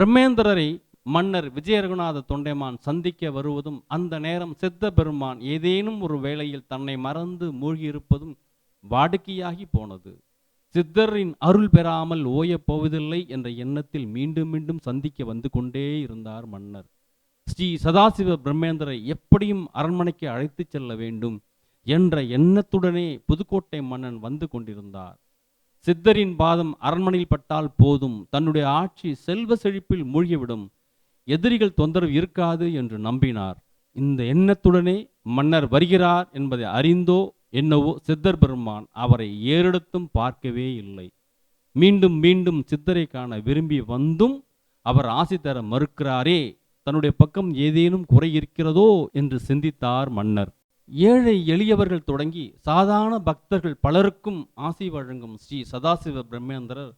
பிரம்மேந்திரரை மன்னர் விஜயரகுநாத தொண்டைமான் சந்திக்க வருவதும் அந்த நேரம் சித்த பெருமான் ஏதேனும் ஒரு வேளையில் தன்னை மறந்து மூழ்கியிருப்பதும் வாடிக்கையாகி போனது. சித்தரின் அருள் பெறாமல் ஓயப் போவதில்லை என்ற எண்ணத்தில் மீண்டும் மீண்டும் சந்திக்க வந்து கொண்டே இருந்தார் மன்னர். ஸ்ரீ சதாசிவ பிரம்மேந்திரை எப்படியும் அரண்மனைக்கு அழைத்துச் செல்ல வேண்டும் என்ற எண்ணத்துடனே புதுக்கோட்டை மன்னன் வந்து கொண்டிருந்தார். சித்தரின் பாதம் அரண்மனையில் பட்டால் போதும். தன்னுடைய ஆட்சி செல்வ செழிப்பில் மூழ்கிவிடும். எதிரிகள் தொந்தரவு இருக்காது என்று நம்பினார். இந்த எண்ணத்துடனே மன்னர் வருகிறார் என்பதை அறிந்தோ என்னவோ சித்தர் பெருமான் அவரை ஏறெடுத்தும் பார்க்கவே இல்லை. மீண்டும் மீண்டும் சித்தரை காண விரும்பி வந்தும் அவர் ஆசி தர மறுக்கிறாரே. தன்னுடைய பக்கம் ஏதேனும் குறை இருக்கிறதோ என்று சிந்தித்தார் மன்னர். ஏழை எளியவர்கள் தொடங்கி சாதாரண பக்தர்கள் பலருக்கும் ஆசி வழங்கும் ஸ்ரீ சதாசிவ பிரம்மேந்திரர்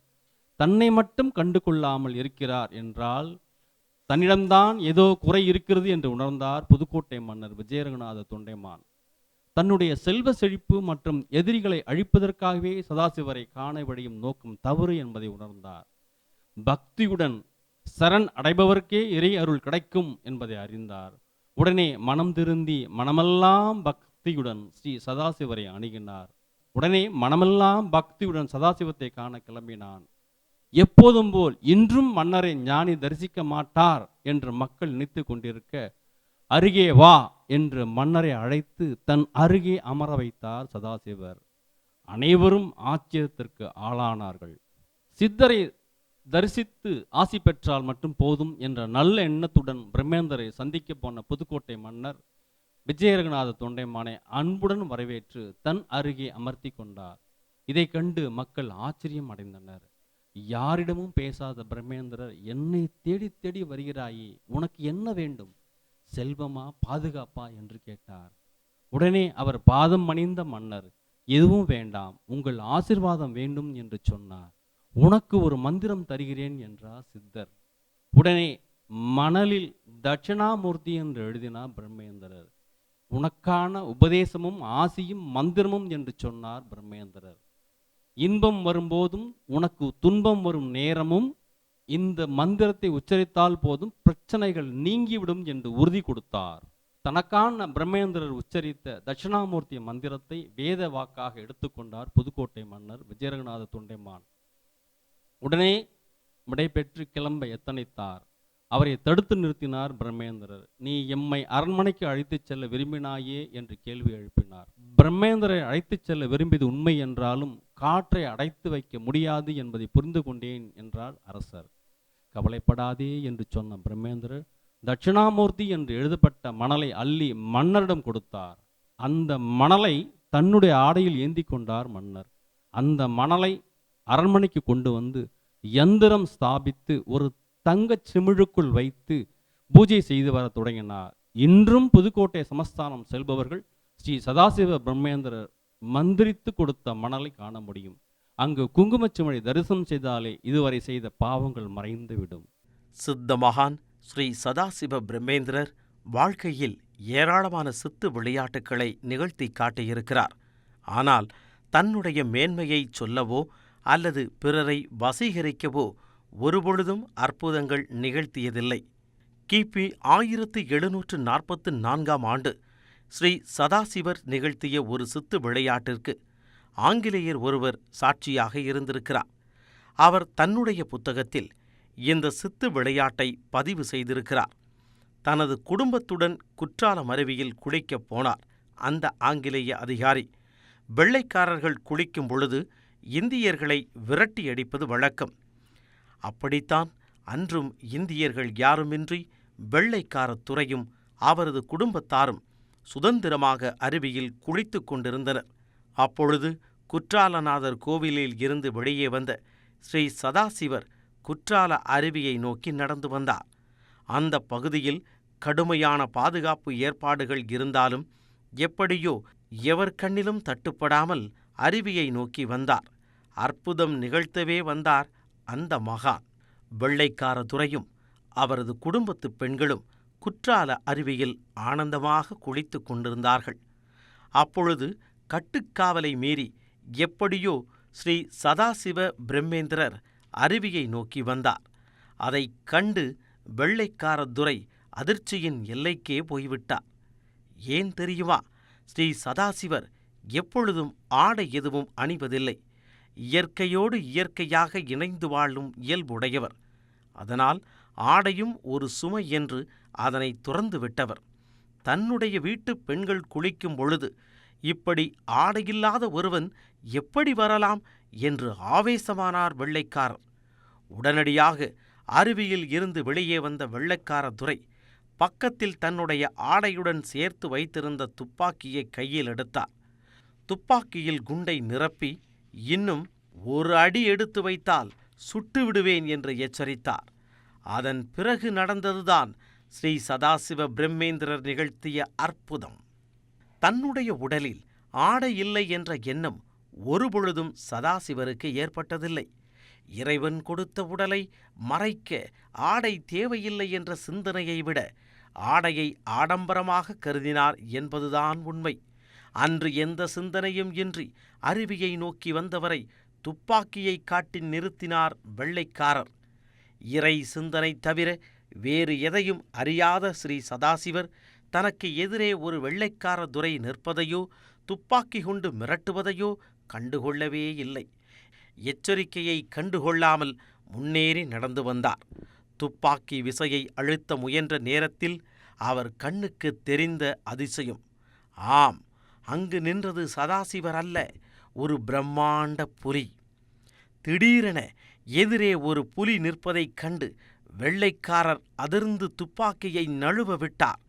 தன்னை மட்டும் கண்டு கொள்ளாமல் இருக்கிறார் என்றால் தன்னிடம்தான் ஏதோ குறை இருக்கிறது என்று உணர்ந்தார் புதுக்கோட்டை மன்னர் விஜயரங்கநாத தொண்டைமான். தன்னுடைய செல்வ செழிப்பு மற்றும் எதிரிகளை அழிப்பதற்காகவே சதாசிவரை காண வழியும் நோக்கம் தவறு என்பதை உணர்ந்தார். பக்தியுடன் சரண் அடைபவருக்கே இறை அருள் கிடைக்கும் என்பதை அறிந்தார். உடனே மனம் திருந்தி மனமெல்லாம் பக்தியுடன் ஸ்ரீ சதாசிவரை அணுகினார். உடனே மனமெல்லாம் பக்தியுடன் சதாசிவத்தை காண கிளம்பினான். எப்போதும் போல் இன்றும் மன்னரை ஞானி தரிசிக்க மாட்டார் என்று மக்கள் நினைத்து கொண்டிருக்க அருகே வா என்று மன்னரை அழைத்து தன் அருகே அமர வைத்தார் சதாசிவர். அனைவரும் ஆச்சரியத்திற்கு ஆளானார்கள். சித்தரை தரிசித்து ஆசி பெற்றால் மட்டும் போதும் என்ற நல்ல எண்ணத்துடன் பிரம்மேந்தரை சந்திக்க போன புதுக்கோட்டை மன்னர் விஜயரகநாத தொண்டைமானை அன்புடன் வரவேற்று தன் அருகே அமர்த்தி கொண்டார். இதை கண்டு மக்கள் ஆச்சரியம் அடைந்தனர். யாரிடமும் பேசாத பிரம்மேந்திரர் என்னை தேடி தேடி வருகிறாயே உனக்கு என்ன வேண்டும்? செல்வமா பாதுகாப்பா என்று கேட்டார். உடனே அவர் பாதம் மணிந்த மன்னர் எதுவும் வேண்டாம் உங்கள் ஆசிர்வாதம் வேண்டும் என்று சொன்னார். உனக்கு ஒரு மந்திரம் தருகிறேன் என்றார் சித்தர். உடனே மணலில் தட்சிணாமூர்த்தி என்று எழுதினார் பிரம்மேந்திரர். உனக்கான உபதேசமும் ஆசியும் மந்திரமும் என்று சொன்னார் பிரம்மேந்திரர். இன்பம் வரும்போதும் உனக்கு துன்பம் வரும் நேரமும் இந்த மந்திரத்தை உச்சரித்தால் போதும் பிரச்சனைகள் நீங்கிவிடும் என்று உறுதி கொடுத்தார். தனக்கான பிரம்மேந்திரர் உச்சரித்த தட்சிணாமூர்த்தி மந்திரத்தை வேத வாக்காக எடுத்துக்கொண்டார் புதுக்கோட்டை மன்னர் விஜயரகநாத தொண்டைமான். உடனே விடைபெற்று கிளம்ப எத்தனைத்தார்? அவரை தடுத்து நிறுத்தினார் பிரம்மேந்திரர். நீ எம்மை அரண்மனைக்கு அழைத்துச் செல்ல விரும்பினாயே? என்று கேள்வி எழுப்பினார். பிரம்மேந்திரரை அழைத்துச் செல்ல விரும்பியது உண்மை என்றாலும் காற்றை அடைத்து வைக்க முடியாது என்பதை புரிந்து கொண்டேன் என்றார் அரசர். கவலைப்படாதே என்று சொன்ன பிரம்மேந்திரர் தட்சிணாமூர்த்தி என்று எழுதப்பட்ட மணலை அள்ளி மன்னரிடம் கொடுத்தார். அந்த மணலை தன்னுடைய ஆடையில் ஏந்தி கொண்டார் மன்னர். அந்த மணலை அரண்மனைக்கு கொண்டு வந்து யந்திரம் ஸ்தாபித்து ஒரு தங்கச் சிமிழுக்குள் வைத்து பூஜை செய்து வர தொடங்கினார். இன்றும் புதுக்கோட்டை சமஸ்தானம் செல்பவர்கள் ஸ்ரீ சதாசிவ பிரம்மேந்திரர் மந்திரித்து கொடுத்த மணலை காண முடியும். அங்கு குங்குமச்சிமழை தரிசனம் செய்தாலே இதுவரை செய்த பாவங்கள் மறைந்துவிடும். சித்த மகான் ஸ்ரீ சதாசிவ பிரம்மேந்திரர் வாழ்க்கையில் ஏராளமான சித்து விளையாட்டுக்களை நிகழ்த்தி காட்டியிருக்கிறார். ஆனால் தன்னுடைய மேன்மையை சொல்லவோ அல்லது பிறரை வசீகரிக்கவோ ஒருபொழுதும் அற்புதங்கள் நிகழ்த்தியதில்லை. கிபி ஆயிரத்து எழுநூற்று நாற்பத்து நான்காம் ஆண்டு ஸ்ரீ சதாசிவர் நிகழ்த்திய ஒரு சித்து விளையாட்டிற்கு ஆங்கிலேயர் ஒருவர் சாட்சியாக இருந்திருக்கிறார். அவர் தன்னுடைய புத்தகத்தில் இந்த சித்து விளையாட்டை பதிவு செய்திருக்கிறார். தனது குடும்பத்துடன் குற்றாலம் அருவியில் குளிக்கப் போனார். அந்த ஆங்கிலேய அதிகாரி வெள்ளைக்காரர்கள் குளிக்கும் பொழுது இந்தியர்களை விரட்டி அடிப்பது வழக்கம். அப்படித்தான் அன்றும் இந்தியர்கள் யாருமின்றி வெள்ளைக்காரத் துறையும் அவரது குடும்பத்தாரும் சுதந்திரமாக அருவியில் குளித்துக் கொண்டிருந்தனர். அப்பொழுது குற்றாலநாதர் கோவிலில் இருந்து வெளியே வந்த ஸ்ரீ சதாசிவர் குற்றால அருவியை நோக்கி நடந்து வந்தார். அந்த பகுதியில் கடுமையான பாதுகாப்பு ஏற்பாடுகள் இருந்தாலும் எப்படியோ எவர் கண்ணிலும் தட்டுப்படாமல் அருவியை நோக்கி வந்தார். அற்புதம் நிகழ்த்தவே வந்தார் அந்த மகான். வெள்ளைக்கார துறையும் அவரது குடும்பத்து பெண்களும் குற்றால அருவியில் ஆனந்தமாக குளித்துக் கொண்டிருந்தார்கள். அப்பொழுது கட்டுக்காவலை மீறி எப்படியோ ஸ்ரீ சதாசிவ பிரம்மேந்திரர் அருவியை நோக்கி வந்தார். அதைக் கண்டு வெள்ளைக்கார துரை அதிர்ச்சியின் எல்லைக்கே போய்விட்டார். ஏன் தெரியுமா? ஸ்ரீ சதாசிவர் எப்பொழுதும் ஆடை எதுவும் அணிவதில்லை. இயற்கையோடு இயற்கையாக இணைந்து வாழும் இயல்புடையவர். அதனால் ஆடையும் ஒரு சுமை என்று அதனை துறந்து விட்டவர். தன்னுடைய வீட்டுப் பெண்கள் குளிக்கும் பொழுது இப்படி ஆடையில்லாத ஒருவன் எப்படி வரலாம்? என்று ஆவேசமானார் வெள்ளைக்காரர். உடனடியாக அருவியில் இருந்து வெளியே வந்த வெள்ளைக்கார துரை பக்கத்தில் தன்னுடைய ஆடையுடன் சேர்த்து வைத்திருந்த துப்பாக்கியை கையில் எடுத்தார். துப்பாக்கியில் குண்டை நிரப்பி இன்னும் ஒரு அடி எடுத்து வைத்தால் சுட்டு விடுவேன் என்று எச்சரித்தார். அதன் பிறகு நடந்ததுதான் ஸ்ரீ சதாசிவ பிரம்மேந்திரர் நிகழ்த்திய அற்புதம். தன்னுடைய உடலில் ஆடை இல்லை என்ற எண்ணம் ஒருபொழுதும் சதாசிவருக்கு ஏற்பட்டதில்லை. இறைவன் கொடுத்த உடலை மறைக்க ஆடை தேவையில்லை என்ற சிந்தனையை விட ஆடையை ஆடம்பரமாக கருதினார் என்பதுதான் உண்மை. அன்று எந்த சிந்தனையும் இன்றி அருவியை நோக்கி வந்தவரை துப்பாக்கியை காட்டி நிறுத்தினார் வெள்ளைக்காரர். இறை சிந்தனை தவிர வேறு எதையும் அறியாத ஸ்ரீ சதாசிவர் தனக்கு எதிரே ஒரு வெள்ளைக்கார துரை நிற்பதையோ துப்பாக்கி கொண்டு மிரட்டுவதையோ கண்டுகொள்ளவே இல்லை. எச்சரிக்கையை கண்டுகொள்ளாமல் முன்னேறி நடந்து வந்தார். துப்பாக்கி விசையை அழுத்த முயன்ற நேரத்தில் அவர் கண்ணுக்கு தெரிந்த அதிசயம். ஆம் அங்கு நின்றது சதாசிவர் அல்ல ஒரு பிரம்மாண்ட புலி. திடீரென எதிரே ஒரு புலி நிற்பதைக் கண்டு வெள்ளைக்காரர் அதிர்ந்து துப்பாக்கியை நழுவ விட்டார்.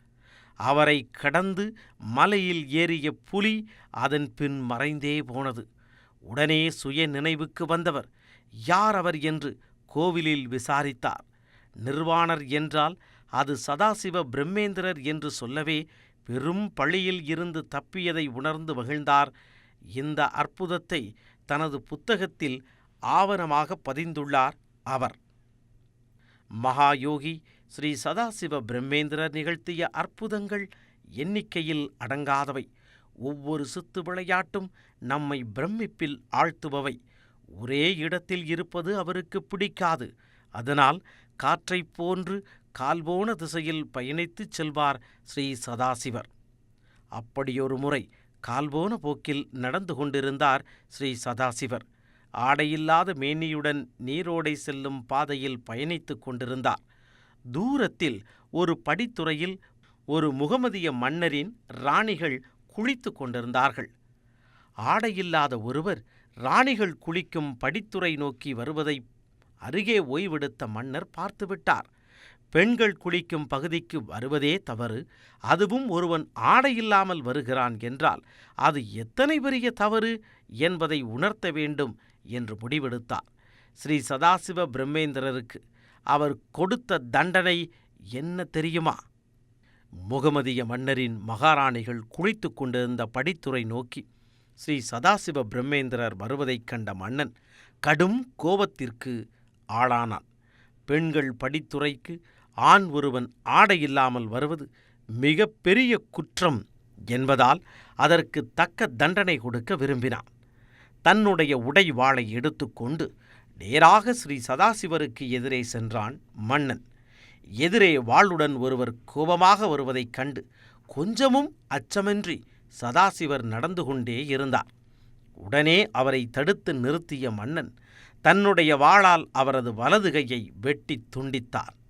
அவரை கடந்து மலையில் ஏறிய புலி அதன் பின் மறைந்தே போனது. உடனே சுய நினைவுக்கு வந்தவர் யார் அவர்? என்று கோவிலில் விசாரித்தார். நிர்வாணர் என்றால் அது சதாசிவ பிரம்மேந்திரர் என்று சொல்லவே பெரும் பழியில் இருந்து தப்பியதை உணர்ந்து மகிழ்ந்தார். இந்த அற்புதத்தை தனது புத்தகத்தில் ஆவணமாக பதிந்துள்ளார் அவர். மகாயோகி ஸ்ரீ சதாசிவ பிரம்மேந்திரர் நிகழ்த்திய அற்புதங்கள் எண்ணிக்கையில் அடங்காதவை. ஒவ்வொரு சித்து விளையாட்டும் நம்மை பிரமிப்பில் ஆழ்த்துபவை. ஒரே இடத்தில் இருப்பது அவருக்கு பிடிக்காது. அதனால் காற்றைப் போன்று கால்போன திசையில் பயணித்துச் செல்வார் ஸ்ரீ சதாசிவர். அப்படியொரு முறை கால்போன போக்கில் நடந்து கொண்டிருந்தார் ஸ்ரீ சதாசிவர். ஆடையில்லாத மேனியுடன் நீரோடை செல்லும் பாதையில் பயணித்துக் கொண்டிருந்தார். தூரத்தில் ஒரு படித்துறையில் ஒரு முகமதிய மன்னரின் ராணிகள் குளித்துக் கொண்டிருந்தார்கள். ஆடையில்லாத ஒருவர் ராணிகள் குளிக்கும் படித்துறை நோக்கி வருவதை அருகே ஓய்வெடுத்த மன்னர் பார்த்துவிட்டார். பெண்கள் குளிக்கும் பகுதிக்கு வருவதே தவறு. அதுவும் ஒருவன் ஆடையில்லாமல் வருகிறான் என்றால் அது எத்தனை பெரிய தவறு என்பதை உணர்த்த வேண்டும் என்று முடிவெடுத்தார். ஸ்ரீ சதாசிவ பிரம்மேந்திரருக்கு அவர் கொடுத்த தண்டனை என்ன தெரியுமா? முகமதிய மன்னரின் மகாராணிகள் குளித்துக் கொண்டிருந்த படித்துறை நோக்கி ஸ்ரீ சதாசிவ பிரம்மேந்திரர் வருவதைக் கண்ட மன்னன் கடும் கோபத்திற்கு ஆளானான். பெண்கள் படித்துறைக்கு ஆண் ஒருவன் ஆடையில்லாமல் வருவது மிக பெரிய குற்றம் என்பதால் அதற்கு தக்க தண்டனை கொடுக்க விரும்பினான். தன்னுடைய உடை வாளை எடுத்துக்கொண்டு நேராக ஸ்ரீ சதாசிவருக்கு எதிரே சென்றான் மன்னன். எதிரே வாளுடன் ஒருவர் கோபமாக வருவதைக் கண்டு கொஞ்சமும் அச்சமின்றி சதாசிவர் நடந்து கொண்டே இருந்தார். உடனே அவரை தடுத்து நிறுத்திய மன்னன் தன்னுடைய வாளால் அவரது வலது கையை வெட்டித் துண்டித்தார்.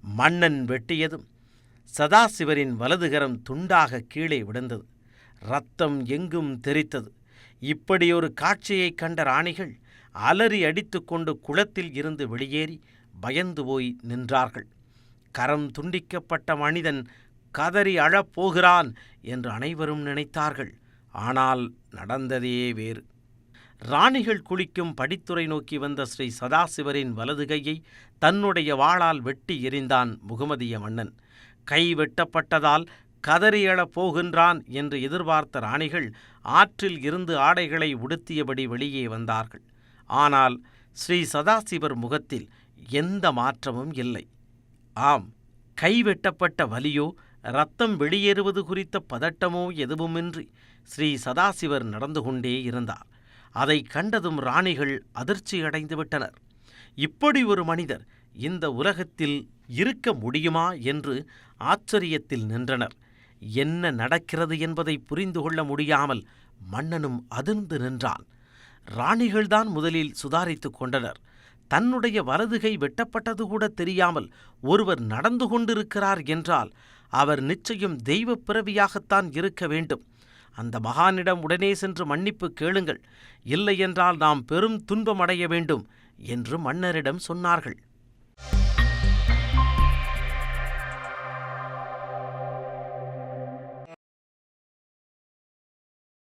மன்னன் வெட்டியதும் சதாசிவரின் வலதுகரம் துண்டாக கீழே விழுந்தது. ரத்தம் எங்கும் தெரித்தது இப்படியொரு காட்சியைக் கண்ட ராணிகள் அலறி அடித்துக்கொண்டு குளத்தில் இருந்து வெளியேறி பயந்து போய் நின்றார்கள். கரம் துண்டிக்கப்பட்ட மனிதன் கதறி அழப்போகிறான் என்று அனைவரும் நினைத்தார்கள். ஆனால் நடந்ததே வேறு. ராணிகள் குளிக்கும் படித்துறை நோக்கி வந்த ஸ்ரீ சதாசிவரின் வலது கையை தன்னுடைய வாளால் வெட்டி எறிந்தான் முகமதிய மன்னன். கை வெட்டப்பட்டதால் கதறி எழப் போகின்றான் என்று எதிர்பார்த்த ராணிகள் ஆற்றில் இருந்து ஆடைகளை உடுத்தியபடி வெளியே வந்தார்கள். ஆனால் ஸ்ரீ சதாசிவர் முகத்தில் எந்த மாற்றமும் இல்லை. ஆம் கைவெட்டப்பட்ட வலியோ ரத்தம் வெளியேறுவது குறித்த பதட்டமோ எதுவுமின்றி ஸ்ரீ சதாசிவர் நடந்து கொண்டே இருந்தார். அதை கண்டதும் ராணிகள் அதிர்ச்சியடைந்து விட்டனர் இப்படி ஒரு மனிதர் இந்த உலகத்தில் இருக்க முடியுமா என்று ஆச்சரியத்தில் நின்றனர். என்ன நடக்கிறது என்பதை புரிந்து கொள்ள முடியாமல் மன்னனும் அதிர்ந்து நின்றான். ராணிகள்தான் முதலில் சுதாரித்துக் கொண்டனர். தன்னுடைய வலதுகை வெட்டப்பட்டது கூட தெரியாமல் ஒருவர் நடந்து கொண்டிருக்கிறார் என்றால் அவர் நிச்சயம் தெய்வப் பிறவியாகத்தான் இருக்க வேண்டும். அந்த மகானிடம் உடனே சென்று மன்னிப்பு கேளுங்கள். இல்லையென்றால் நாம் பெரும் துன்பமடைய வேண்டும் என்று மன்னரிடம் சொன்னார்கள்.